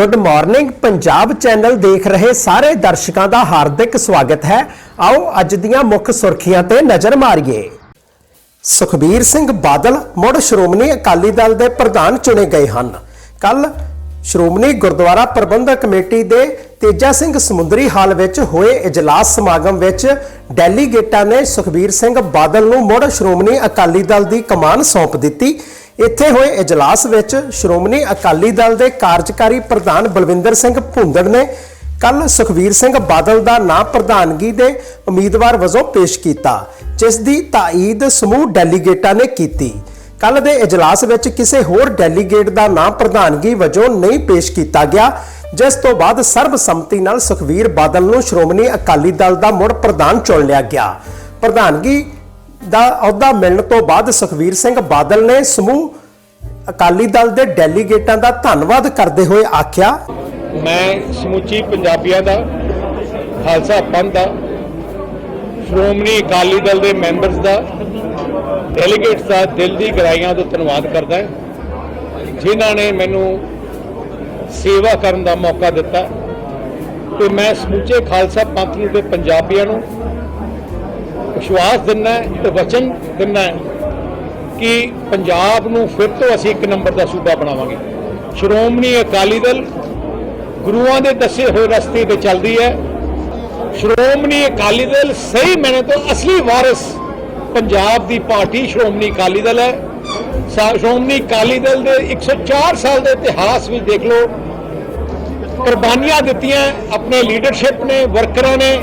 Good morning Punjab channel ਦੇਖ ਰਹੇ ਸਾਰੇ ਦਰਸ਼ਕਾਂ ਦਾ ਹਾਰਦਿਕ ਸਵਾਗਤ ਹੈ। ਆਓ ਅੱਜ ਦੀਆਂ ਮੁੱਖ ਸੁਰਖੀਆਂ ਤੇ ਨਜ਼ਰ ਮਾਰੀਏ। ਸੁਖਬੀਰ ਸਿੰਘ ਬਾਦਲ ਮੁੜ ਸ਼੍ਰੋਮਣੀ ਅਕਾਲੀ ਦਲ ਦੇ ਪ੍ਰਧਾਨ ਚੁਣੇ ਗਏ ਹਨ। ਕੱਲ ਸ਼੍ਰੋਮਣੀ ਗੁਰਦੁਆਰਾ ਪ੍ਰਬੰਧਕ ਕਮੇਟੀ ਦੇ ਤੇਜਾ ਸਿੰਘ ਸਮੁੰਦਰੀ ਹਾਲ ਵਿੱਚ ਹੋਏ ਇਜਲਾਸ ਸਮਾਗਮ ਵਿੱਚ ਡੈਲੀਗੇਟਾਂ ਨੇ ਸੁਖਬੀਰ ਸਿੰਘ ਬਾਦਲ ਨੂੰ ਮੁੜ ਸ਼੍ਰੋਮਣੀ ਅਕਾਲੀ ਦਲ ਦੀ ਕਮਾਨ ਸੌਂਪ ਦਿੱਤੀ। ਇੱਥੇ ਹੋਏ ਇਜਲਾਸ ਵਿੱਚ ਸ਼੍ਰੋਮਣੀ ਅਕਾਲੀ ਦਲ ਦੇ ਕਾਰਜਕਾਰੀ ਪ੍ਰਧਾਨ ਬਲਵਿੰਦਰ ਸਿੰਘ ਭੁੰਦੜ ਨੇ ਕੱਲ ਸੁਖਬੀਰ ਸਿੰਘ ਬਾਦਲ ਦਾ ਨਾਂ ਪ੍ਰਧਾਨਗੀ ਦੇ ਉਮੀਦਵਾਰ ਵਜੋਂ ਪੇਸ਼ ਕੀਤਾ, ਜਿਸ ਦੀ ਤਾਈਦ ਸਮੂਹ ਡੈਲੀਗੇਟਾਂ ਨੇ ਕੀਤੀ। ਕੱਲ ਦੇ ਇਜਲਾਸ ਵਿੱਚ ਕਿਸੇ ਹੋਰ ਡੈਲੀਗੇਟ ਦਾ ਨਾਂ ਪ੍ਰਧਾਨਗੀ ਵਜੋਂ ਨਹੀਂ ਪੇਸ਼ ਕੀਤਾ ਗਿਆ, ਜਿਸ ਤੋਂ ਬਾਅਦ ਸਰਬਸੰਮਤੀ ਨਾਲ ਸੁਖਬੀਰ ਬਾਦਲ ਨੂੰ ਸ਼੍ਰੋਮਣੀ ਅਕਾਲੀ ਦਲ ਦਾ ਮੁੜ ਪ੍ਰਧਾਨ ਚੁਣ ਲਿਆ ਗਿਆ। ਪ੍ਰਧਾਨਗੀ ਦਾ ਅਹੁਦਾ ਮਿਲਣ ਤੋਂ ਬਾਅਦ ਸੁਖਬੀਰ ਸਿੰਘ ਬਾਦਲ ਨੇ ਸਮੂਹ ਅਕਾਲੀ ਦਲ ਦੇ ਡੈਲੀਗੇਟਾਂ ਦਾ ਧੰਨਵਾਦ ਕਰਦੇ ਹੋਏ ਆਖਿਆ, ਮੈਂ ਸਮੁੱਚੀ ਪੰਜਾਬੀਆਂ ਦਾ, ਖਾਲਸਾ ਪੰਥ ਦਾ, ਸ਼੍ਰੋਮਣੀ ਅਕਾਲੀ ਦਲ ਦੇ ਮੈਂਬਰਸ ਦਾ, ਡੈਲੀਗੇਟਸ ਦਾ ਦਿਲ ਦੀ ਗਰਾਈਆਂ ਤੋਂ ਧੰਨਵਾਦ ਕਰਦਾ ਜਿਨ੍ਹਾਂ ਨੇ ਮੈਨੂੰ ਸੇਵਾ ਕਰਨ ਦਾ ਮੌਕਾ ਦਿੱਤਾ ਤੇ ਮੈਂ ਸਮੁੱਚੇ ਖਾਲਸਾ ਪੰਥ ਨੂੰ ਤੇ ਪੰਜਾਬੀਆਂ ਨੂੰ ਵਿਸ਼ਵਾਸ ਦਿੰਦਾ ਤੇ ਵਚਨ ਦਿੰਦਾ ਕਿ ਪੰਜਾਬ ਨੂੰ ਫਿਰ ਤੋਂ ਅਸੀਂ ਇੱਕ ਨੰਬਰ ਦਾ ਸੂਬਾ ਬਣਾਵਾਂਗੇ। ਸ਼੍ਰੋਮਣੀ ਅਕਾਲੀ ਦਲ ਗੁਰੂਆਂ ਦੇ ਦੱਸੇ ਹੋਏ ਰਸਤੇ ਤੇ ਚੱਲਦੀ ਹੈ। ਸ਼੍ਰੋਮਣੀ ਅਕਾਲੀ ਦਲ ਸਹੀ ਮੈਨੇ ਤੋਂ ਅਸਲੀ ਵਾਰਿਸ ਪੰਜਾਬ ਦੀ ਪਾਰਟੀ ਸ਼੍ਰੋਮਣੀ ਅਕਾਲੀ ਦਲ ਹੈ। ਸ਼੍ਰੋਮਣੀ ਅਕਾਲੀ ਦਲ ਦੇ 104 ਸਾਲ ਦੇ ਇਤਿਹਾਸ ਵਿੱਚ ਦੇਖ ਲਓ। ਕੁਰਬਾਨੀਆਂ ਦਿੱਤੀਆਂ ਆਪਣੇ ਲੀਡਰਸ਼ਿਪ ਨੇ, ਵਰਕਰਾਂ ਨੇ।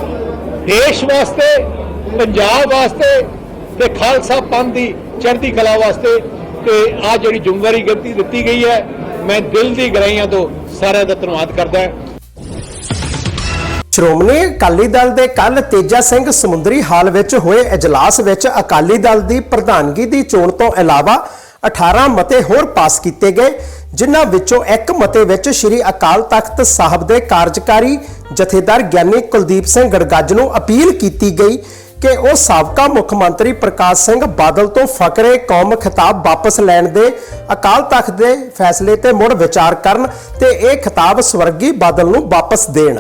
ਦੇਸ਼ ਵਾਸਤੇ ਪੰਜਾਬ ਵਾਸਤੇ ਤੇ ਖਾਲਸਾ ਪੰਥ ਦੀ ਚੜ੍ਹਦੀ ਕਲਾ ਵਾਸਤੇ ਤੇ ਆ ਜਿਹੜੀ ਜ਼ਿੰਮੇਵਾਰੀ ਗੱਤੀ ਦਿੱਤੀ ਗਈ ਹੈ, ਮੈਂ ਦਿਲ ਦੀ ਗਹਿਰਾਈਆਂ ਤੋਂ ਸਾਰਿਆਂ ਦਾ ਧੰਨਵਾਦ ਕਰਦਾ ਹਾਂ। ਸ਼੍ਰੋਮਣੀ ਅਕਾਲੀ ਦਲ ਦੇ ਕੱਲ ਤੇਜਾ ਸਿੰਘ ਸਮੁੰਦਰੀ ਹਾਲ ਵਿੱਚ ਹੋਏ ਇਜਲਾਸ ਵਿੱਚ ਅਕਾਲੀ ਦਲ ਦੀ ਪ੍ਰਧਾਨਗੀ ਦੀ ਚੋਣ ਤੋਂ ਇਲਾਵਾ 18 ਮਤੇ ਹੋਰ ਪਾਸ ਕੀਤੇ ਗਏ, ਜਿਨ੍ਹਾਂ ਵਿੱਚੋਂ ਇੱਕ ਮਤੇ ਵਿੱਚ ਸ੍ਰੀ ਅਕਾਲ ਤਖਤ ਸਾਹਿਬ ਦੇ ਕਾਰਜਕਾਰੀ ਜਥੇਦਾਰ ਗਿਆਨੀ ਕੁਲਦੀਪ ਸਿੰਘ ਗੜਗੱਜ ਨੂੰ ਅਪੀਲ ਕੀਤੀ ਗਈ ਕਿ ਉਹ ਸਾਬਕਾ ਮੁੱਖ ਮੰਤਰੀ ਪ੍ਰਕਾਸ਼ ਸਿੰਘ ਬਾਦਲ ਤੋਂ ਫਕਰੇ ਕੌਮ ਖਿਤਾਬ ਵਾਪਸ ਲੈਣ ਦੇ ਅਕਾਲ ਤਖਤ ਦੇ ਫੈਸਲੇ ਤੇ ਮੁੜ ਵਿਚਾਰ ਕਰਨ ਤੇ ਇਹ ਖਿਤਾਬ ਸਵਰਗੀ ਬਾਦਲ ਨੂੰ ਵਾਪਸ ਦੇਣ।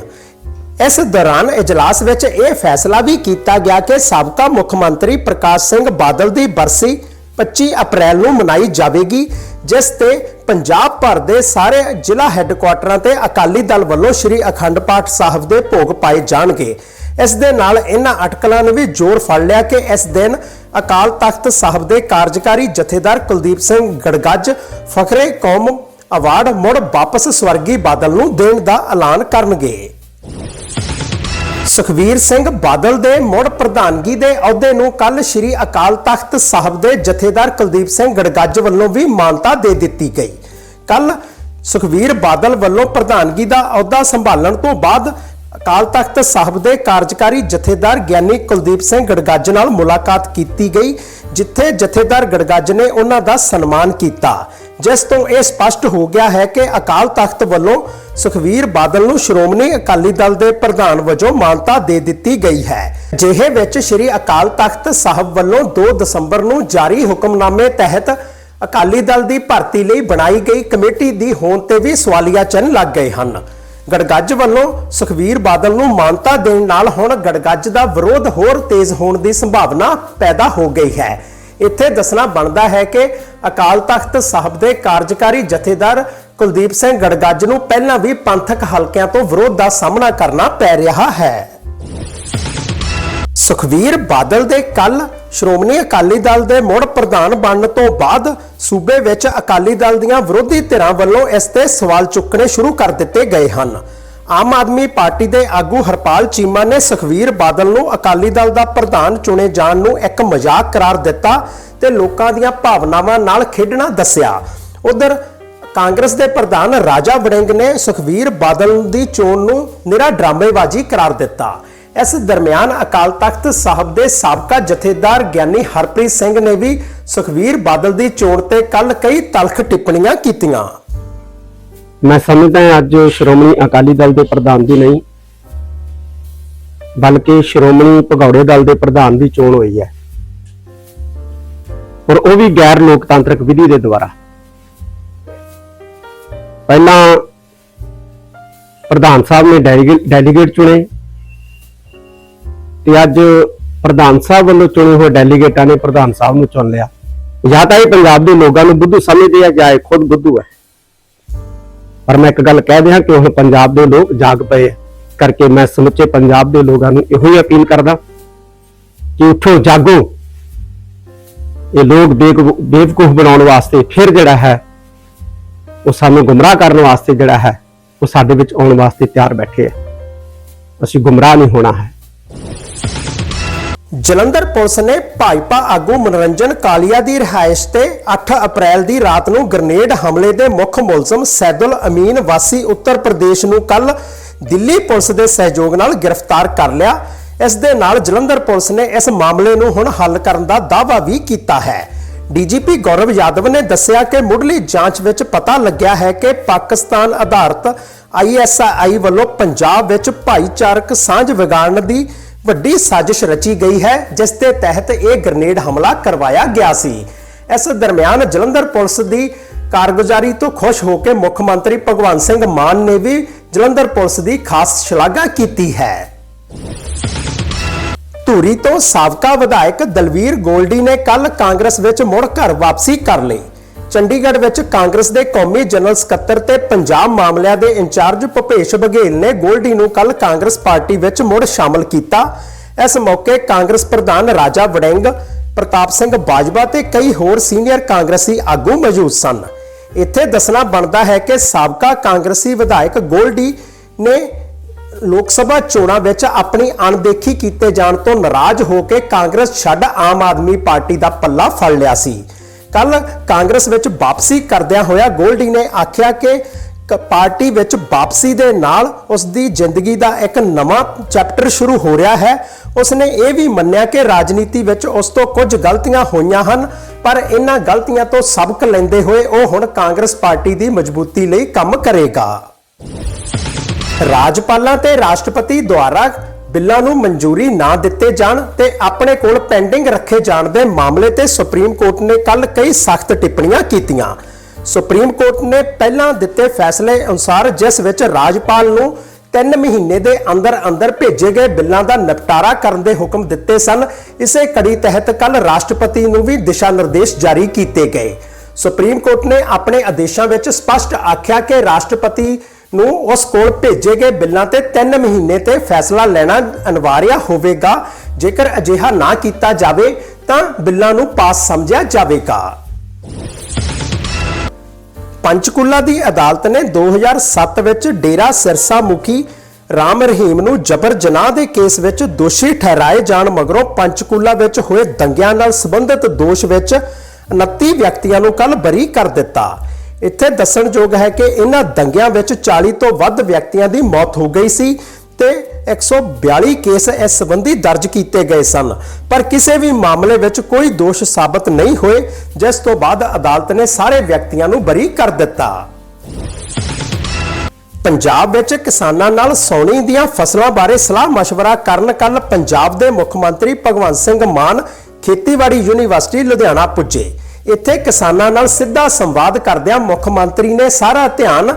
ਇਸ ਦੌਰਾਨ ਇਜਲਾਸ ਵਿੱਚ ਇਹ ਫੈਸਲਾ ਵੀ ਕੀਤਾ ਗਿਆ ਕਿ ਸਾਬਕਾ ਮੁੱਖ ਮੰਤਰੀ ਪ੍ਰਕਾਸ਼ ਸਿੰਘ ਬਾਦਲ ਦੀ ਬਰਸੀ 25 ਅਪ੍ਰੈਲ ਨੂੰ ਮਨਾਈ ਜਾਵੇਗੀ, ਜਿਸ ਤੇ ਪੰਜਾਬ ਭਰ ਦੇ ਸਾਰੇ ਜ਼ਿਲ੍ਹਾ ਹੈੱਡਕੁਆਟਰਾਂ ਤੇ ਅਕਾਲੀ ਦਲ ਵੱਲੋਂ ਸ੍ਰੀ ਅਖੰਡ ਪਾਠ ਸਾਹਿਬ ਦੇ ਭੋਗ ਪਾਏ ਜਾਣਗੇ। ਇਸ ਦੇ ਨਾਲ ਇਹਨਾਂ ਅਟਕਲਾਂ ਨੇ ਵੀ ਜ਼ੋਰ ਫੜ ਲਿਆ ਕਿ ਇਸ ਦਿਨ ਅਕਾਲ ਤਖਤ ਸਾਹਿਬ ਦੇ ਕਾਰਜਕਾਰੀ ਜਥੇਦਾਰ ਕੁਲਦੀਪ ਸਿੰਘ ਗੜਗੱਜ ਫਖਰੇ ਕੌਮ ਅਵਾਰਡ ਮੁੜ ਵਾਪਸ ਸਵਰਗੀ ਬਾਦਲ ਨੂੰ ਦੇਣ ਦਾ ਐਲਾਨ ਕਰਨਗੇ। ਸੁਖਵੀਰ ਸਿੰਘ ਬਾਦਲ ਦੇ ਮੁੜ ਪ੍ਰਧਾਨਗੀ ਦੇ ਅਹੁਦੇ ਨੂੰ ਕੱਲ ਸ੍ਰੀ ਅਕਾਲ ਤਖਤ ਸਾਹਿਬ ਦੇ ਜਥੇਦਾਰ ਕੁਲਦੀਪ ਸਿੰਘ ਗੜਗੱਜ ਵੱਲੋਂ ਵੀ ਮਾਨਤਾ ਦੇ ਦਿੱਤੀ ਗਈ। ਕੱਲ ਸੁਖਵੀਰ ਬਾਦਲ ਵੱਲੋਂ ਪ੍ਰਧਾਨਗੀ ਦਾ ਅਹੁਦਾ ਸੰਭਾਲਣ ਤੋਂ ਬਾਅਦ ਅਕਾਲ ਤਖਤ ਸਾਹਿਬ ਦੇ ਕਾਰਜਕਾਰੀ ਜਥੇਦਾਰ ਗਿਆਨੀ ਕੁਲਦੀਪ ਸਿੰਘ ਗੜਗੱਜ ਨਾਲ ਮੁਲਾਕਾਤ ਕੀਤੀ ਗਈ, ਜਿੱਥੇ ਜਥੇਦਾਰ ਗੜਗੱਜ ਨੇ ਉਹਨਾਂ ਦਾ ਸਨਮਾਨ ਕੀਤਾ, ਜਿਸ ਤੋਂ ਇਹ ਸਪਸ਼ਟ ਹੋ ਗਿਆ ਹੈ ਕਿ ਅਕਾਲ ਤਖਤ ਵੱਲੋਂ ਸੁਖਵੀਰ ਬਾਦਲ ਨੂੰ ਸ਼੍ਰੋਮਣੀ ਅਕਾਲੀ ਦਲ ਦੇ ਪ੍ਰਧਾਨ ਵਜੋਂ ਮਾਨਤਾ ਦੇ ਦਿੱਤੀ ਗਈ ਹੈ। ਜਿਹੇ ਵਿੱਚ ਸ੍ਰੀ ਅਕਾਲ ਤਖਤ ਸਾਹਿਬ ਵੱਲੋਂ 2 ਦਸੰਬਰ ਨੂੰ ਜਾਰੀ ਹੁਕਮਨਾਮੇ ਤਹਿਤ ਅਕਾਲੀ ਦਲ ਦੀ ਭਰਤੀ ਲਈ ਬਣਾਈ ਗਈ ਕਮੇਟੀ ਦੀ ਹੋਂਦ ਤੇ ਵੀ ਸਵਾਲੀਆ ਚਿੰਨ੍ਹ ਲੱਗ ਗਏ ਹਨ। ਗੜਗੱਜ ਵੱਲੋਂ ਸੁਖਵੀਰ ਬਾਦਲ ਨੂੰ ਮਾਨਤਾ ਦੇਣ ਨਾਲ ਹੁਣ ਗੜਗੱਜ ਦਾ ਵਿਰੋਧ ਹੋਰ ਤੇਜ਼ ਹੋਣ ਦੀ ਸੰਭਾਵਨਾ ਪੈਦਾ ਹੋ ਗਈ ਹੈ। ਇੱਥੇ ਦੱਸਣਾ ਬਣਦਾ ਹੈ ਕਿ ਅਕਾਲ ਤਖਤ ਸਾਹਿਬ ਦੇ ਕਾਰਜਕਾਰੀ ਜਥੇਦਾਰ ਕੁਲਦੀਪ ਸਿੰਘ ਗੜਗੱਜ ਨੂੰ ਪਹਿਲਾਂ ਵੀ ਪੰਥਕ ਹਲਕਿਆਂ ਤੋਂ ਵਿਰੋਧ ਦਾ ਸਾਹਮਣਾ ਕਰਨਾ ਪੈ ਰਿਹਾ ਹੈ। ਸੁਖਵੀਰ ਬਾਦਲ ਦੇ ਕੱਲ ਸ਼੍ਰੋਮਣੀ ਅਕਾਲੀ ਦਲ ਦੇ ਮੁੜ ਪ੍ਰਧਾਨ ਬਣਨ ਤੋਂ ਬਾਅਦ ਸੂਬੇ ਵਿੱਚ ਅਕਾਲੀ ਦਲ ਦੀਆਂ ਵਿਰੋਧੀ ਧਿਰਾਂ ਵੱਲੋਂ ਇਸ ਤੇ ਸਵਾਲ ਚੁੱਕਣੇ ਸ਼ੁਰੂ ਕਰ ਦਿੱਤੇ ਗਏ ਹਨ। ਆਮ ਆਦਮੀ ਪਾਰਟੀ ਦੇ ਆਗੂ ਹਰਪਾਲ ਚੀਮਾ ਨੇ ਸੁਖਵੀਰ ਬਾਦਲ ਨੂੰ ਅਕਾਲੀ ਦਲ ਦਾ ਪ੍ਰਧਾਨ ਚੁਣੇ ਜਾਣ ਨੂੰ ਇੱਕ ਮਜ਼ਾਕ ਕਰਾਰ ਦਿੱਤਾ ਤੇ ਲੋਕਾਂ ਦੀਆਂ ਭਾਵਨਾਵਾਂ ਨਾਲ ਖੇਡਣਾ ਦੱਸਿਆ। ਉਧਰ ਕਾਂਗਰਸ ਦੇ ਪ੍ਰਧਾਨ ਰਾਜਾ ਵੜਿੰਗ ਨੇ ਸੁਖਵੀਰ ਬਾਦਲ ਦੀ ਚੋਣ ਨੂੰ ਨਿਰਾ ਡਰਾਮੇਬਾਜ਼ੀ ਕਰਾਰ ਦਿੱਤਾ। ਇਸ ਦਰਮਿਆਨ ਅਕਾਲ ਤਖਤ ਸਾਹਿਬ ਦੇ ਸਾਬਕਾ ਜਥੇਦਾਰ ਗਿਆਨੀ ਹਰਪ੍ਰੀਤ ਸਿੰਘ ਨੇ ਵੀ ਸੁਖਵੀਰ ਬਾਦਲ ਦੀ ਚੋਣ ਤੇ ਕੱਲ ਕਈ ਤਲਖ ਟਿੱਪਣੀਆਂ ਕੀਤੀਆਂ। ਮੈਂ ਸਮਝਦਾ ਅੱਜ ਸ਼੍ਰੋਮਣੀ ਅਕਾਲੀ ਦਲ ਦੇ ਪ੍ਰਧਾਨ ਦੀ ਨਹੀਂ, ਬਲਕਿ ਸ਼੍ਰੋਮਣੀ ਭਗੌੜੇ ਦਲ ਦੇ ਪ੍ਰਧਾਨ ਦੀ ਚੋਣ ਹੋਈ ਹੈ। ਔਰ ਉਹ ਵੀ ਗੈਰ ਲੋਕਤਾਂਤਰਿਕ ਵਿਧੀ ਦੇ ਦੁਆਰਾ। ਪਹਿਲਾਂ ਪ੍ਰਧਾਨ ਸਾਹਿਬ ਨੇ ਡੈਲੀਗੇ- ਡੈਲੀਗੇਟ ਚੁਣੇ ਤੇ ਅੱਜ ਪ੍ਰਧਾਨ ਸਾਹਿਬ ਵੱਲੋਂ ਚੁਣੇ ਹੋਏ ਡੈਲੀਗੇਟਾਂ ਨੇ ਪ੍ਰਧਾਨ ਸਾਹਿਬ ਨੂੰ ਚੁਣ ਲਿਆ। ਜਾਂ ਤਾਂ ਇਹ ਪੰਜਾਬ ਦੇ ਲੋਕਾਂ ਨੂੰ ਬੁੱਧੂ ਸਮਝਦੇ ਆ ਜਾਂ ਇਹ ਖੁਦ ਬੁੱਧੂ ਹੈ ਪਰ ਮੈਂ ਇੱਕ ਗੱਲ ਕਹਿ ਦਿਆਂ ਕਿ ਉਹ ਪੰਜਾਬ ਦੇ ਲੋਕ ਜਾਗ ਪਏ ਆ। ਕਰਕੇ ਮੈਂ ਸਮੁੱਚੇ ਪੰਜਾਬ ਦੇ ਲੋਕਾਂ ਨੂੰ ਇਹੋ ਹੀ ਅਪੀਲ ਕਰਦਾ ਕਿ ਉਠੋ, ਜਾਗੋ। ਇਹ ਲੋਕ ਬੇਵਕੂ- ਬੇਵਕੂਫ ਬਣਾਉਣ ਵਾਸਤੇ ਫਿਰ ਜਿਹੜਾ ਹੈ, ਉਹ ਸਾਨੂੰ ਗੁੰਮਰਾਹ ਕਰਨ ਵਾਸਤੇ ਜਿਹੜਾ ਹੈ, ਉਹ ਸਾਡੇ ਵਿੱਚ ਆਉਣ ਵਾਸਤੇ ਤਿਆਰ ਬੈਠੇ ਆ। ਅਸੀਂ ਗੁੰਮਰਾਹ ਨਹੀਂ ਹੋਣਾ ਹੈ। ਜਲੰਧਰ ਪੁਲਿਸ ਨੇ ਭਾਜਪਾ ਆਗੂ ਮਨੋਰੰਜਨ ਕਾਲੀਆ ਦੀ ਰਿਹਾਇਸ਼ ਤੇ 8 ਅਪ੍ਰੈਲ ਦੀ ਰਾਤ ਨੂੰ ਗ੍ਰਨੇਡ ਹਮਲੇ ਦੇ ਮੁੱਖ ਮੁਲਜ਼ਮ ਸੈਦੁਲ ਅਮੀਨ ਵਾਸੀ ਉੱਤਰ ਪ੍ਰਦੇਸ਼ ਨੂੰ ਕੱਲ ਦਿੱਲੀ ਪੁਲਿਸ ਦੇ ਸਹਿਯੋਗ ਨਾਲ ਗ੍ਰਿਫਤਾਰ ਕਰ ਲਿਆ। ਇਸ ਦੇ ਨਾਲ ਜਲੰਧਰ ਪੁਲਿਸ ਨੇ ਇਸ ਮਾਮਲੇ ਨੂੰ ਹੁਣ ਹੱਲ ਕਰਨ ਦਾ ਦਾਅਵਾ ਵੀ ਕੀਤਾ ਹੈ। ਡੀਜੀਪੀ ਗੌਰਵ ਯਾਦਵ ਨੇ ਦੱਸਿਆ ਕਿ ਮੁੱਢਲੀ ਜਾਂਚ ਵਿੱਚ ਪਤਾ ਲੱਗਿਆ ਹੈ ਕਿ ਪਾਕਿਸਤਾਨ ਆਧਾਰਿਤ ਆਈਐਸਆਈ ਵੱਲੋਂ ਪੰਜਾਬ ਵਿੱਚ ਭਾਈਚਾਰਕ ਸਾਂਝ ਵਿਗਾੜਨ ਦੀ ਵੱਡੀ ਸਾਜ਼ਿਸ਼ ਰਚੀ ਗਈ ਹੈ, ਜਿਸ ਦੇ ਤਹਿਤ ਇਹ ਗ੍ਰਨੇਡ ਹਮਲਾ ਕਰਵਾਇਆ ਗਿਆ ਸੀ। ਇਸ ਦਰਮਿਆਨ ਜਲੰਧਰ ਪੁਲਿਸ ਦੀ ਕਾਰਗੁਜ਼ਾਰੀ ਤੋਂ ਖੁਸ਼ ਹੋ ਕੇ ਮੁੱਖ ਮੰਤਰੀ ਭਗਵੰਤ ਸਿੰਘ ਮਾਨ ਨੇ ਵੀ ਜਲੰਧਰ ਪੁਲਿਸ ਦੀ ਖਾਸ ਸ਼ਲਾਘਾ ਕੀਤੀ ਹੈ। ਧੂਰੀ ਤੋਂ ਸਾਬਕਾ ਵਿਧਾਇਕ ਦਲਵੀਰ ਗੋਲਡੀ ਨੇ ਕੱਲ ਕਾਂਗਰਸ ਵਿੱਚ ਮੁੜ ਘਰ ਵਾਪਸੀ ਕਰ ਲਈ। ਚੰਡੀਗੜ੍ਹ ਵਿੱਚ ਕਾਂਗਰਸ ਦੇ ਕੌਮੀ ਜਨਰਲ ਸਕੱਤਰ ਤੇ ਪੰਜਾਬ ਮਾਮਲਿਆਂ ਦੇ ਇੰਚਾਰਜ ਭੁਪੇਸ਼ ਬਘੇਲ ਨੇ ਗੋਲਡੀ ਨੂੰ ਕੱਲ ਕਾਂਗਰਸ ਪਾਰਟੀ ਵਿੱਚ ਮੁੜ ਸ਼ਾਮਲ ਕੀਤਾ। ਇਸ ਮੌਕੇ ਕਾਂਗਰਸ ਪ੍ਰਧਾਨ ਰਾਜਾ ਵੜਿੰਗ, ਪ੍ਰਤਾਪ ਸਿੰਘ ਬਾਜਵਾ ਤੇ ਕਈ ਹੋਰ ਸੀਨੀਅਰ ਕਾਂਗਰਸੀ ਆਗੂ ਮੌਜੂਦ ਸਨ। ਇੱਥੇ ਦੱਸਣਾ ਬਣਦਾ ਹੈ ਕਿ ਸਾਬਕਾ ਕਾਂਗਰਸੀ ਵਿਧਾਇਕ ਗੋਲਡੀ ਨੇ ਲੋਕ ਸਭਾ ਚੋਣਾਂ ਵਿੱਚ ਆਪਣੀ ਅਣਦੇਖੀ ਕੀਤੇ ਜਾਣ ਤੋਂ ਨਾਰਾਜ਼ ਹੋ ਕੇ ਕਾਂਗਰਸ ਛੱਡ ਆਮ ਆਦਮੀ ਪਾਰਟੀ ਦਾ ਪੱਲਾ ਫੜ ਲਿਆ ਸੀ। ਕੱਲ ਕਾਂਗਰਸ ਵਿੱਚ ਵਾਪਸੀ ਕਰਦਿਆਂ ਹੋਇਆ ਗੋਲਡੀ ਨੇ ਆਖਿਆ ਕਿ ਪਾਰਟੀ ਵਿੱਚ ਵਾਪਸੀ ਦੇ ਨਾਲ ਉਸ ਦੀ ਜ਼ਿੰਦਗੀ ਦਾ ਇੱਕ ਨਵਾਂ ਚੈਪਟਰ ਸ਼ੁਰੂ ਹੋ ਰਿਹਾ ਹੈ। ਉਸ ਨੇ ਇਹ ਵੀ ਮੰਨਿਆ ਕਿ ਰਾਜਨੀਤੀ ਵਿੱਚ ਉਸ ਤੋਂ ਕੁਝ ਗਲਤੀਆਂ ਹੋਈਆਂ ਹਨ, ਪਰ ਇਹਨਾਂ ਗਲਤੀਆਂ ਤੋਂ ਸਬਕ ਲੈਂਦੇ ਹੋਏ ਉਹ ਹੁਣ ਕਾਂਗਰਸ ਪਾਰਟੀ ਦੀ ਮਜ਼ਬੂਤੀ ਲਈ ਕੰਮ ਕਰੇਗਾ। ਰਾਜਪਾਲਾਂ ਤੇ ਰਾਸ਼ਟਰਪਤੀ ਦੁਆਰਾ ਬਿੱਲਾਂ ਨੂੰ ਮਨਜ਼ੂਰੀ ਨਾ ਦਿੱਤੇ ਜਾਣ ਤੇ ਆਪਣੇ ਕੋਲ ਪੈਂਡਿੰਗ ਰੱਖੇ ਜਾਣ ਦੇ ਮਾਮਲੇ ਤੇ ਸੁਪਰੀਮ ਕੋਰਟ ਨੇ ਕੱਲ ਕਈ ਸਖਤ ਟਿੱਪਣੀਆਂ ਕੀਤੀਆਂ। ਸੁਪਰੀਮ ਕੋਰਟ ਨੇ ਪਹਿਲਾਂ ਦਿੱਤੇ ਫੈਸਲੇ ਅਨੁਸਾਰ ਜਿਸ ਵਿੱਚ ਰਾਜਪਾਲ ਨੂੰ 3 ਮਹੀਨੇ ਦੇ ਅੰਦਰ ਅੰਦਰ ਭੇਜੇ ਗਏ ਬਿੱਲਾਂ ਦਾ ਨਿਪਟਾਰਾ ਕਰਨ ਦੇ ਹੁਕਮ ਦਿੱਤੇ ਸਨ। ਇਸੇ ਕੜੀ ਤਹਿਤ ਕੱਲ ਰਾਸ਼ਟਰਪਤੀ ਨੂੰ ਵੀ ਦਿਸ਼ਾ ਨਿਰਦੇਸ਼ ਜਾਰੀ ਕੀਤੇ ਗਏ। ਸੁਪਰੀਮ ਕੋਰਟ ਨੇ ਆਪਣੇ ਆਦੇਸ਼ਾਂ ਵਿੱਚ ਸਪਸ਼ਟ ਆਖਿਆ ਕਿ ਰਾਸ਼ਟਰਪਤੀ ਨੂੰ ਉਸ ਕੋਲ ਭੇਜੇ ਗਏ ਬਿੱਲਾਂ ਤੇ 3 ਮਹੀਨੇ ਤੇ ਫੈਸਲਾ ਲੈਣਾ ਅਨਿਵਾਰਿਆ ਹੋਵੇਗਾ। ਜੇਕਰ ਅਜਿਹਾ ਨਾ ਕੀਤਾ ਜਾਵੇ, ਤਾਂ ਬਿੱਲਾਂ ਨੂੰ ਪਾਸ ਸਮਝਿਆ ਜਾਵੇਗਾ। ਪੰਚਕੂਲਾ ਦੀ ਅਦਾਲਤ ਨੇ 2007 ਵਿੱਚ ਡੇਰਾ ਸਿਰਸਾ ਮੁਖੀ ਰਾਮ ਰਹੀਮ ਨੂੰ ਜਬਰ ਜਨਾਹ ਦੇ ਕੇਸ ਵਿੱਚ ਦੋਸ਼ੀ ਠਹਿਰਾਏ ਜਾਣ ਮਗਰੋਂ ਪੰਚਕੂਲਾ ਵਿੱਚ ਹੋਏ ਦੰਗਿਆਂ ਨਾਲ ਸੰਬੰਧਿਤ ਦੋਸ਼ ਵਿੱਚ 29 ਵਿਅਕਤੀਆਂ ਨੂੰ ਕੱਲ ਬਰੀ ਕਰ ਦਿੱਤਾ। ਇੱਥੇ ਦੱਸਣਯੋਗ ਹੈ ਕਿ ਇਹਨਾਂ ਦੰਗਿਆਂ ਵਿੱਚ 40 ਤੋਂ ਵੱਧ ਵਿਅਕਤੀਆਂ ਦੀ ਮੌਤ ਹੋ ਗਈ ਸੀ ਤੇ 142 ਕੇਸ ਇਸ ਸੰਬੰਧੀ ਦਰਜ ਕੀਤੇ ਗਏ ਸਨ। ਪਰ ਕਿਸੇ ਵੀ ਮਾਮਲੇ ਵਿੱਚ ਕੋਈ ਦੋਸ਼ ਸਾਬਤ ਨਹੀਂ ਹੋਏ, ਜਿਸ ਤੋਂ ਬਾਅਦ ਅਦਾਲਤ ਨੇ ਸਾਰੇ ਵਿਅਕਤੀਆਂ ਨੂੰ ਬਰੀ ਕਰ ਦਿੱਤਾ। ਪੰਜਾਬ ਵਿੱਚ ਕਿਸਾਨਾਂ ਨਾਲ ਸੌਣੀ ਦੀਆਂ ਫਸਲਾਂ ਬਾਰੇ ਸਲਾਹ مشਵਰਾ ਕਰਨ ਕੱਲ ਪੰਜਾਬ ਦੇ ਮੁੱਖ ਮੰਤਰੀ ਭਗਵੰਤ ਸਿੰਘ ਮਾਨ ਖੇਤੀਬਾੜੀ ਯੂਨੀਵਰਸਿਟੀ ਲੁਧਿਆਣਾ ਪੁੱਜੇ। ਇੱਥੇ ਕਿਸਾਨਾਂ ਨਾਲ ਸਿੱਧਾ ਸੰਵਾਦ ਕਰਦਿਆਂ ਮੁੱਖ ਮੰਤਰੀ ਨੇ ਸਾਰਾ ਧਿਆਨ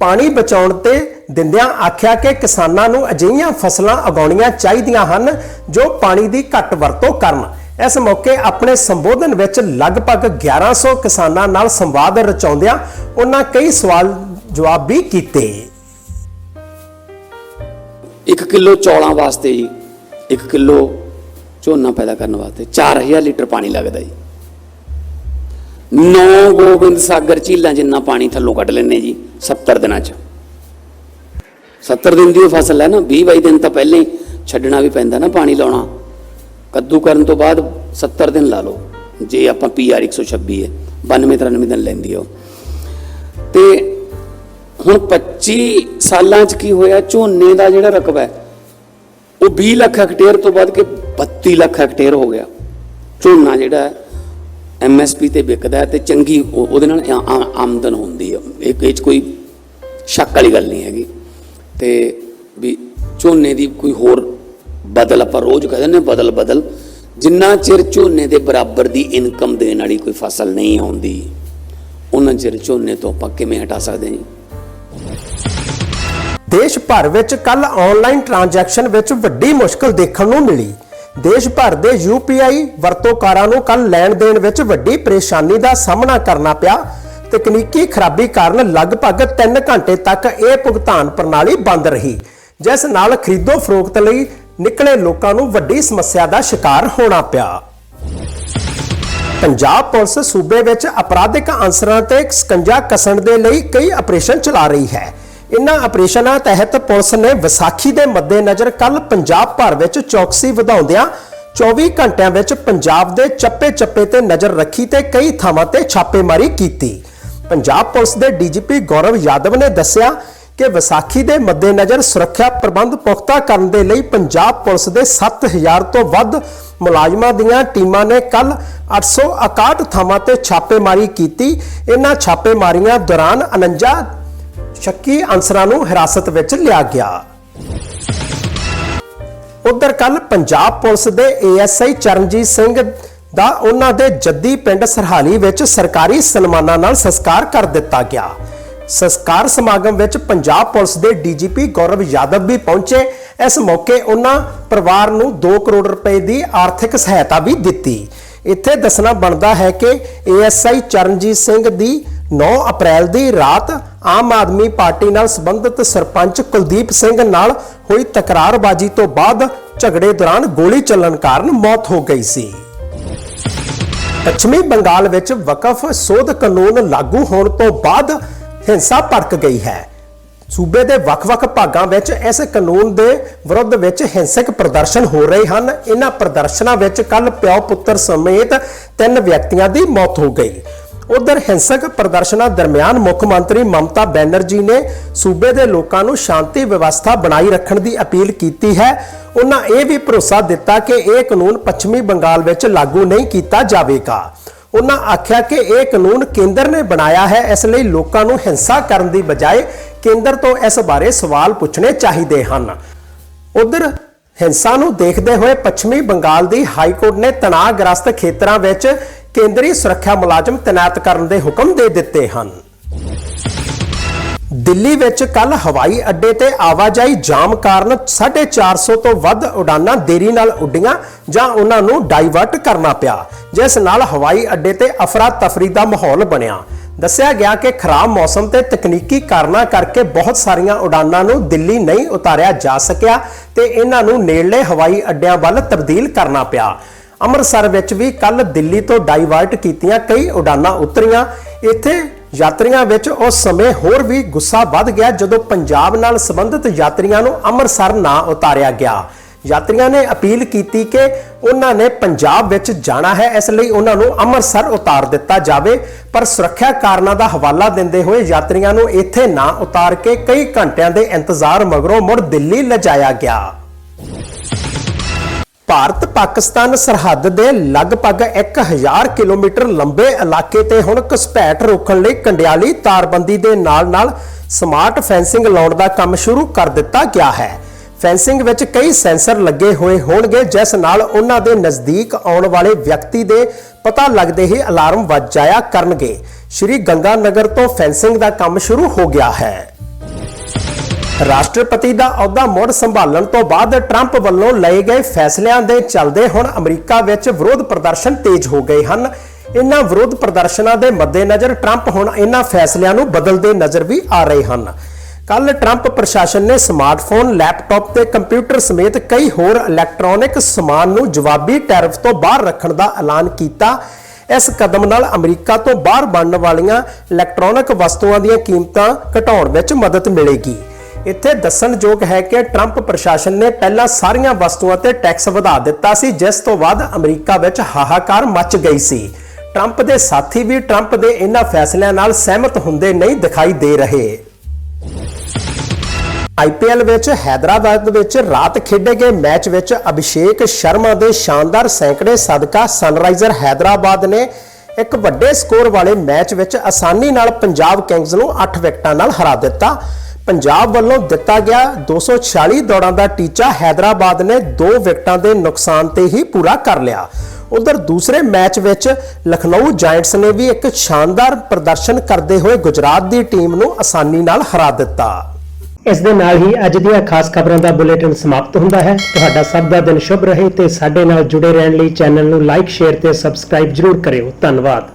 ਪਾਣੀ ਬਚਾਉਣ ਤੇ ਦਿੰਦਿਆਂ ਆਖਿਆ ਕਿ ਕਿਸਾਨਾਂ ਨੂੰ ਅਜਿਹੀਆਂ ਫਸਲਾਂ ਉਗਾਉਣੀਆਂ ਚਾਹੀਦੀਆਂ ਹਨ ਜੋ ਪਾਣੀ ਦੀ ਘੱਟ ਵਰਤੋਂ ਕਰਨ। ਇਸ ਮੌਕੇ ਆਪਣੇ ਸੰਬੋਧਨ ਵਿੱਚ ਲਗਭਗ 1100 ਕਿਸਾਨਾਂ ਨਾਲ ਸੰਵਾਦ ਰਚਾਉਂਦਿਆਂ ਉਹਨਾਂ ਕਈ ਸਵਾਲ ਜਵਾਬ ਵੀ ਕੀਤੇ। 1 ਕਿਲੋ ਚੌਲਾਂ ਵਾਸਤੇ ਜੀ 1 ਕਿਲੋ ਝੋਨਾ ਪੈਦਾ ਕਰਨ ਵਾਸਤੇ 4000 ਲੀਟਰ ਪਾਣੀ ਲੱਗਦਾ ਜੀ। ਨੌ ਗੋਬਿੰਦ ਸਾਗਰ ਝੀਲਾਂ ਜਿੰਨਾ ਪਾਣੀ ਥੱਲੋਂ ਕੱਢ ਲੈਨੇ ਜੀ 70 ਦਿਨਾਂ ਚ। 70 ਦਿਨ ਦੀ ਉਹ ਫਸਲ ਹੈ ਨਾ 20 22 ਦਿਨ ਤਾਂ ਪਹਿਲਾਂ ਹੀ ਛੱਡਣਾ ਵੀ ਪੈਂਦਾ ਨਾ ਪਾਣੀ ਲਾਉਣਾ। ਕੱਦੂ ਕਰਨ ਤੋਂ ਬਾਅਦ 70 ਦਿਨ ਲਾ ਲਓ, ਜੇ ਆਪਾਂ ਪੀਆਰ 126 ਹੈ 92 93 ਦਿਨ ਲੈਂਦੀ ਆ ਉਹ। ਤੇ ਹੁਣ 25 ਸਾਲਾਂ 'ਚ ਕੀ ਹੋਇਆ, ਝੋਨੇ ਦਾ ਜਿਹੜਾ ਰਕਬਾ ਹੈ, ਉਹ 20 ਲੱਖ ਹੈਕਟੇਅਰ ਤੋਂ ਵੱਧ ਕੇ 32 ਲੱਖ ਹੈਕਟੇਅਰ ਹੋ ਗਿਆ। ਝੋਨਾ ਜਿਹੜਾ ਐਮਐਸਪੀ ਤੇ ਵਿਕਦਾ ਤੇ ਚੰਗੀ ਉਹਦੇ ਨਾਲ ਆਮਦਨ ਹੁੰਦੀ ਹੈ ਇਹ 'ਚ ਕੋਈ ਸ਼ੱਕ ਵਾਲੀ ਗੱਲ ਨਹੀਂ ਹੈਗੀ। ਤੇ ਵੀ ਝੋਨੇ ਦੀ ਕੋਈ ਹੋਰ ਬਦਲ ਆਪਾਂ ਰੋਜ਼ ਕਹਿੰਦੇ ਨੇ ਬਦਲ ਬਦਲ। ਜਿੰਨਾ ਚਿਰ ਝੋਨੇ ਦੇ ਬਰਾਬਰ ਦੀ ਇਨਕਮ ਦੇਣ ਵਾਲੀ ਕੋਈ ਫਸਲ ਨਹੀਂ ਆਉਂਦੀ, ਉਹਨਾਂ ਚਿਰ ਝੋਨੇ ਤੋਂ ਆਪਾਂ ਕਿਵੇਂ ਹਟਾ ਸਕਦੇ ਹਾਂ ਜੀ? ਦੇਸ਼ ਭਰ ਵਿੱਚ ਕੱਲ ਆਨਲਾਈਨ ਟ੍ਰਾਂਜੈਕਸ਼ਨ ਵਿੱਚ ਵੱਡੀ ਮੁਸ਼ਕਲ ਦੇਖਣ ਨੂੰ ਮਿਲੀ। ਦੇਸ਼ ਭਰ ਦੇ UPI ਵਰਤੋਂਕਾਰਾਂ ਨੂੰ ਕੱਲ ਲੈਣ ਦੇਣ ਵਿੱਚ ਵੱਡੀ ਪਰੇਸ਼ਾਨੀ ਦਾ ਸਾਹਮਣਾ ਕਰਨਾ ਪਿਆ। ਤਕਨੀਕੀ ਖਰਾਬੀ ਕਾਰਨ ਲਗਭਗ 3 ਘੰਟੇ ਤੱਕ ਇਹ ਭੁਗਤਾਨ ਪ੍ਰਣਾਲੀ ਬੰਦ ਰਹੀ, ਜਿਸ ਨਾਲ ਖਰੀਦੋ ਫਰੋਖਤ ਲਈ ਨਿਕਲੇ ਲੋਕਾਂ ਨੂੰ ਵੱਡੀ ਸਮੱਸਿਆ ਦਾ ਸ਼ਿਕਾਰ ਹੋਣਾ ਪਿਆ। ਪੰਜਾਬ ਪੁਲਿਸ ਸੂਬੇ ਵਿੱਚ ਅਪਰਾਧਿਕ ਅਨਸਰਾਂ ਤੇ ਸਕੰਜਾ ਕੱਸਣ ਦੇ ਲਈ ਕਈ ਆਪਰੇਸ਼ਨ ਚਲਾ ਰਹੀ ਹੈ। ਇਨ੍ਹਾਂ ਆਪਰੇਸ਼ਨਾਂ ਤਹਿਤ ਪੁਲਿਸ ਨੇ ਵਿਸਾਖੀ ਦੇ ਮੱਦੇਨਜ਼ਰ ਕੱਲ ਪੰਜਾਬ ਭਰ ਵਿੱਚ ਚੌਕਸੀ ਵਧਾਉਂਦਿਆਂ 24 ਘੰਟਿਆਂ ਵਿੱਚ ਪੰਜਾਬ ਦੇ ਚੱਪੇ-ਚੱਪੇ ਤੇ ਨਜ਼ਰ ਰੱਖੀ ਤੇ ਕਈ ਥਾਵਾਂ ਤੇ ਛਾਪੇਮਾਰੀ ਕੀਤੀ। ਪੰਜਾਬ ਪੁਲਿਸ ਦੇ ਡੀਜੀਪੀ ਗੌਰਵ ਯਾਦਵ ਨੇ ਦੱਸਿਆ ਕਿ ਵਿਸਾਖੀ ਦੇ ਮੱਦੇਨਜ਼ਰ ਸੁਰੱਖਿਆ ਪ੍ਰਬੰਧ ਪੁਖਤਾ ਕਰਨ ਦੇ ਲਈ ਪੰਜਾਬ ਪੁਲਿਸ ਦੇ 7000 ਤੋਂ ਵੱਧ ਮੁਲਾਜ਼ਮਾਂ ਦੀਆਂ ਟੀਮਾਂ ਨੇ ਕੱਲ 861 ਥਾਵਾਂ ਤੇ ਛਾਪੇਮਾਰੀ ਕੀਤੀ। ਇਹਨਾਂ ਛਾਪੇਮਾਰੀਆਂ ਦੌਰਾਨ 49 ਸ਼ੱਕੀ ਅਨਸਰਾਂ ਨੂੰ ਹਿਰਾਸਤ ਵਿੱਚ ਲਿਆ ਗਿਆ। ਉਧਰ ਕੱਲ ਪੰਜਾਬ ਪੁਲਿਸ ਦੇ ਏਐਸਆਈ ਚਰਨਜੀਤ ਸਿੰਘ ਦਾ ਉਹਨਾਂ ਦੇ ਜੱਦੀ ਪਿੰਡ ਸਰਹਾਲੀ ਵਿੱਚ ਸਰਕਾਰੀ ਸਨਮਾਨਾਂ ਨਾਲ ਸੰਸਕਾਰ ਕਰ ਦਿੱਤਾ ਗਿਆ। ਸੰਸਕਾਰ ਸਮਾਗਮ ਵਿੱਚ ਪੰਜਾਬ ਪੁਲਿਸ ਦੇ ਡੀਜੀਪੀ ਗੌਰਵ ਯਾਦਵ ਵੀ ਪਹੁੰਚੇ। ਇਸ ਮੌਕੇ ਉਹਨਾਂ ਪਰਿਵਾਰ ਨੂੰ 2 ਕਰੋੜ ਰੁਪਏ ਦੀ ਆਰਥਿਕ ਸਹਾਇਤਾ ਵੀ ਦਿੱਤੀ। ਇੱਥੇ ਦੱਸਣਾ ਬਣਦਾ ਹੈ ਕਿ ਏਐਸਆਈ ਚਰਨਜੀਤ ਸਿੰਘ ਦੀ 9 ਅਪ੍ਰੈਲ ਦੀ ਰਾਤ ਆਮ ਆਦਮੀ ਪਾਰਟੀ ਨਾਲ ਸੰਬੰਧਿਤ ਸਰਪੰਚ ਕੁਲਦੀਪ ਸਿੰਘ ਨਾਲ ਹੋਈ ਤਕਰਾਰਬਾਜ਼ੀ ਤੋਂ ਬਾਅਦ ਝਗੜੇ ਦੌਰਾਨ ਗੋਲੀ ਚੱਲਣ ਕਾਰਨ ਮੌਤ ਹੋ ਗਈ ਸੀ। ਪੱਛਮੀ ਬੰਗਾਲ ਵਿੱਚ ਵਕਫ ਸੋਧ ਕਾਨੂੰਨ ਲਾਗੂ ਹੋਣ ਤੋਂ ਬਾਅਦ ਹਿੰਸਾ ਭੜਕ ਗਈ ਹੈ। ਸੂਬੇ ਦੇ ਵੱਖ-ਵੱਖ ਭਾਗਾਂ ਵਿੱਚ ਇਸ ਕਾਨੂੰਨ ਦੇ ਵਿਰੁੱਧ ਵਿੱਚ ਹਿੰਸਕ ਪ੍ਰਦਰਸ਼ਨ ਹੋ ਰਹੇ ਹਨ। ਇਹਨਾਂ ਪ੍ਰਦਰਸ਼ਨਾਂ ਵਿੱਚ ਕੱਲ ਪਿਓ ਪੁੱਤਰ ਸਮੇਤ ਤਿੰਨ ਵਿਅਕਤੀਆਂ ਦੀ ਮੌਤ ਹੋ ਗਈ। ਉਧਰ ਹਿੰਸਕ ਪ੍ਰਦਰਸ਼ਨਾਂ ਦਰਮਿਆਨ ਮੁੱਖ ਮੰਤਰੀ ਮਮਤਾ ਬੈਨਰਜੀ ਨੇ ਸੂਬੇ ਦੇ ਲੋਕਾਂ ਨੂੰ ਸ਼ਾਂਤੀ ਵਿਵਸਥਾ ਬਣਾਈ ਰੱਖਣ ਦੀ ਅਪੀਲ ਕੀਤੀ ਹੈ। ਉਹਨਾਂ ਇਹ ਵੀ ਭਰੋਸਾ ਦਿੱਤਾ ਕਿ ਇਹ ਕਾਨੂੰਨ ਪੱਛਮੀ ਬੰਗਾਲ ਵਿੱਚ ਲਾਗੂ ਨਹੀਂ ਕੀਤਾ ਜਾਵੇਗਾ। ਉਹਨਾਂ ਆਖਿਆ ਕਿ ਇਹ ਕਾਨੂੰਨ ਕੇਂਦਰ ਨੇ ਬਣਾਇਆ ਹੈ, ਇਸ ਲਈ ਲੋਕਾਂ ਨੂੰ ਹਿੰਸਾ ਕਰਨ ਦੀ ਬਜਾਏ ਕੇਂਦਰ ਤੋਂ ਇਸ ਬਾਰੇ ਸਵਾਲ ਪੁੱਛਣੇ ਚਾਹੀਦੇ ਹਨ। ਉਧਰ ਹਿੰਸਾ ਨੂੰ ਦੇਖਦੇ ਹੋਏ ਪੱਛਮੀ ਬੰਗਾਲ ਦੀ ਹਾਈ ਕੋਰਟ ਨੇ ਤਣਾਅਗ੍ਰਸਤ ਖੇਤਰਾਂ ਵਿੱਚ ਕੇਂਦਰੀ ਸੁਰੱਖਿਆ ਮੁਲਾਜ਼ਮ ਤਾਇਨਾਤ ਕਰਨ ਦੇ ਹੁਕਮ ਦੇ ਦਿੱਤੇ ਹਨ। ਦਿੱਲੀ ਵਿੱਚ ਕੱਲ ਹਵਾਈ ਅੱਡੇ ਤੇ ਆਵਾਜਾਈ ਜਾਮ ਕਾਰਨ 450 ਤੋਂ ਵੱਧ ਉਡਾਨਾਂ ਦੇਰੀ ਨਾਲ ਉੱਡੀਆਂ ਜਾਂ ਉਹਨਾਂ ਨੂੰ ਡਾਈਵਰਟ ਕਰਨਾ ਪਿਆ, ਜਿਸ ਨਾਲ ਹਵਾਈ ਅੱਡੇ ਤੇ ਅਫਰਾ ਤਫਰੀ ਦਾ ਮਾਹੌਲ ਬਣਿਆ। ਦੱਸਿਆ ਗਿਆ ਕਿ ਖਰਾਬ ਮੌਸਮ ਤੇ ਤਕਨੀਕੀ ਕਾਰਨਾਂ ਕਰਕੇ ਬਹੁਤ ਸਾਰੀਆਂ ਉਡਾਨਾਂ ਨੂੰ ਦਿੱਲੀ ਨਹੀਂ ਉਤਾਰਿਆ ਜਾ ਸਕਿਆ ਤੇ ਇਹਨਾਂ ਨੂੰ ਨੇੜਲੇ ਹਵਾਈ ਅੱਡਿਆਂ ਵੱਲ ਤਬਦੀਲ ਕਰਨਾ ਪਿਆ। ਅੰਮ੍ਰਿਤਸਰ ਵਿੱਚ ਵੀ ਕੱਲ ਦਿੱਲੀ ਤੋਂ ਡਾਈਵਰਟ ਕੀਤੀਆਂ ਕਈ ਉਡਾਨਾਂ ਉਤਰੀਆਂ। ਇੱਥੇ ਯਾਤਰੀਆਂ ਵਿੱਚ ਉਸ ਸਮੇਂ ਹੋਰ ਵੀ ਗੁੱਸਾ ਵੱਧ ਗਿਆ ਜਦੋਂ ਪੰਜਾਬ ਨਾਲ ਸੰਬੰਧਿਤ ਯਾਤਰੀਆਂ ਨੂੰ ਅੰਮ੍ਰਿਤਸਰ ਨਾ ਉਤਾਰਿਆ ਗਿਆ। ਯਾਤਰੀਆਂ ਨੇ ਅਪੀਲ ਕੀਤੀ ਕਿ ਉਹਨਾਂ ਨੇ ਪੰਜਾਬ ਵਿੱਚ ਜਾਣਾ ਹੈ, ਇਸ ਲਈ ਉਹਨਾਂ ਨੂੰ ਅੰਮ੍ਰਿਤਸਰ ਉਤਾਰ ਦਿੱਤਾ ਜਾਵੇ। ਪਰ ਸੁਰੱਖਿਆ ਕਾਰਨਾਂ ਦਾ ਹਵਾਲਾ ਦਿੰਦੇ ਹੋਏ ਯਾਤਰੀਆਂ ਨੂੰ ਇੱਥੇ ਨਾ ਉਤਾਰ ਕੇ ਕਈ ਘੰਟਿਆਂ ਦੇ ਇੰਤਜ਼ਾਰ ਮਗਰੋਂ ਮੁੜ ਦਿੱਲੀ ਲਿਜਾਇਆ ਗਿਆ। ਭਾਰਤ ਪਾਕਿਸਤਾਨ ਸਰਹੱਦ ਦੇ ਲਗਭਗ 1000 ਕਿਲੋਮੀਟਰ ਲੰਬੇ ਇਲਾਕੇ ਤੇ ਹੁਣ ਘੁਸਪੈਠ ਰੋਕਣ ਲਈ ਕੰਡਿਆਲੀ ਤਾਰਬੰਦੀ ਦੇ ਨਾਲ-ਨਾਲ ਸਮਾਰਟ ਫੈਂਸਿੰਗ ਲਾਉਣ ਦਾ ਕੰਮ ਸ਼ੁਰੂ ਕਰ ਦਿੱਤਾ ਗਿਆ ਹੈ। ਫੈਂਸਿੰਗ ਵਿੱਚ ਕਈ ਸੈਂਸਰ ਲੱਗੇ ਹੋਏ ਹੋਣਗੇ, ਜਿਸ ਨਾਲ ਉਹਨਾਂ ਦੇ ਨਜ਼ਦੀਕ ਆਉਣ ਵਾਲੇ ਵਿਅਕਤੀ ਦੇ ਪਤਾ ਲੱਗਦੇ ਹੀ ਅਲਾਰਮ ਵੱਜ ਜਾਇਆ ਕਰਨਗੇ। ਸ਼੍ਰੀ ਗੰਗਾ ਨਗਰ ਤੋਂ ਫੈਂਸਿੰਗ ਦਾ ਕੰਮ ਸ਼ੁਰੂ ਹੋ ਗਿਆ ਹੈ। ਰਾਸ਼ਟਰਪਤੀ ਦਾ ਅਹੁਦਾ ਮੁੜ ਸੰਭਾਲਣ ਤੋਂ ਬਾਅਦ ਟਰੰਪ ਵੱਲੋਂ ਲਏ ਗਏ ਫੈਸਲਿਆਂ ਦੇ ਚੱਲਦੇ ਹੁਣ ਅਮਰੀਕਾ ਵਿੱਚ ਵਿਰੋਧ ਪ੍ਰਦਰਸ਼ਨ ਤੇਜ਼ ਹੋ ਗਏ ਹਨ। ਇਨ੍ਹਾਂ ਵਿਰੋਧ ਪ੍ਰਦਰਸ਼ਨਾਂ ਦੇ ਮੱਦੇਨਜ਼ਰ ਟਰੰਪ ਹੁਣ ਇਨ੍ਹਾਂ ਫੈਸਲਿਆਂ ਨੂੰ ਬਦਲਦੇ ਨਜ਼ਰ ਵੀ ਆ ਰਹੇ ਹਨ। ਕੱਲ ਟਰੰਪ ਪ੍ਰਸ਼ਾਸਨ ਨੇ ਸਮਾਰਟਫੋਨ, ਲੈਪਟਾਪ ਤੇ ਕੰਪਿਊਟਰ ਸਮੇਤ ਕਈ ਹੋਰ ਇਲੈਕਟ੍ਰੋਨਿਕ ਸਮਾਨ ਨੂੰ ਜਵਾਬੀ ਟੈਰਿਫ ਤੋਂ ਬਾਹਰ ਰੱਖਣ ਦਾ ਐਲਾਨ ਕੀਤਾ। ਇਸ ਕਦਮ ਨਾਲ ਅਮਰੀਕਾ ਤੋਂ ਬਾਹਰ ਬਣਨ ਵਾਲੀਆਂ ਇਲੈਕਟ੍ਰੋਨਿਕ ਵਸਤੂਆਂ ਦੀਆਂ ਕੀਮਤਾਂ ਘਟਾਉਣ ਵਿੱਚ ਮਦਦ ਮਿਲੇਗੀ। ਇੱਥੇ ਦੱਸਣਯੋਗ ਹੈ ਕਿ ਟਰੰਪ ਪ੍ਰਸ਼ਾਸਨ ਨੇ ਪਹਿਲਾਂ ਸਾਰੀਆਂ ਵਸਤੂਆਂ ਤੇ ਟੈਕਸ ਵਧਾ ਦਿੱਤਾ ਸੀ, ਜਿਸ ਤੋਂ ਬਾਅਦ ਅਮਰੀਕਾ ਵਿੱਚ ਹਾਹਾਕਾਰ ਮਚ ਗਈ ਸੀ। ਟਰੰਪ ਦੇ ਸਾਥੀ ਵੀ ਟਰੰਪ ਦੇ ਇਹਨਾਂ ਫੈਸਲਿਆਂ ਨਾਲ ਸਹਿਮਤ ਹੁੰਦੇ ਨਹੀਂ ਦਿਖਾਈ ਦੇ ਰਹੇ। ਆਈਪੀਐਲ ਵਿੱਚ ਹైదరాబాద్ ਵਿੱਚ ਰਾਤ ਖੇਡੇ ਗਏ ਮੈਚ ਵਿੱਚ ਅਭਿਸ਼ੇਕ ਸ਼ਰਮਾ ਦੇ ਸ਼ਾਨਦਾਰ ਸੈਂਕੜੇ ਸਦਕਾ ਸਨਰਾਈਜ਼ਰ ਹైదరాబాద్ ਨੇ ਇੱਕ ਵੱਡੇ ਸਕੋਰ ਵਾਲੇ ਮੈਚ ਵਿੱਚ ਆਸਾਨੀ ਨਾਲ ਪੰਜਾਬ ਕਿੰਗਜ਼ ਨੂੰ 8 ਵਿਕਟਾਂ ਨਾਲ ਹਰਾ ਦਿੱਤਾ। ਪੰਜਾਬ ਵੱਲੋਂ ਦਿੱਤਾ ਗਿਆ 246 ਦੌੜਾਂ ਦਾ ਟੀਚਾ ਹైదరాబాద్ ਨੇ ਦੋ ਵਿਕਟਾਂ ਦੇ ਨੁਕਸਾਨ ਤੇ ਹੀ ਪੂਰਾ ਕਰ ਲਿਆ। ਉਧਰ ਦੂਸਰੇ ਮੈਚ ਵਿੱਚ ਲਖਨਊ ਜਾਇੰਟਸ ਨੇ ਵੀ ਇੱਕ ਸ਼ਾਨਦਾਰ ਪ੍ਰਦਰਸ਼ਨ ਕਰਦੇ ਹੋਏ ਗੁਜਰਾਤ ਦੀ ਟੀਮ ਨੂੰ ਆਸਾਨੀ ਨਾਲ ਹਰਾ ਦਿੱਤਾ। ਇਸ ਦੇ ਨਾਲ ਹੀ ਅੱਜ ਦੀਆਂ ਖਾਸ ਖਬਰਾਂ ਦਾ ਬੁਲੇਟਿਨ ਸਮਾਪਤ ਹੁੰਦਾ ਹੈ। ਤੁਹਾਡਾ ਸਭ ਦਾ ਦਿਨ ਸ਼ੁਭ ਰਹੇ ਤੇ ਸਾਡੇ ਨਾਲ ਜੁੜੇ ਰਹਿਣ ਲਈ ਚੈਨਲ ਨੂੰ ਲਾਈਕ, ਸ਼ੇਅਰ ਤੇ ਸਬਸਕ੍ਰਾਈਬ ਜ਼ਰੂਰ ਕਰਿਓ। ਧੰਨਵਾਦ।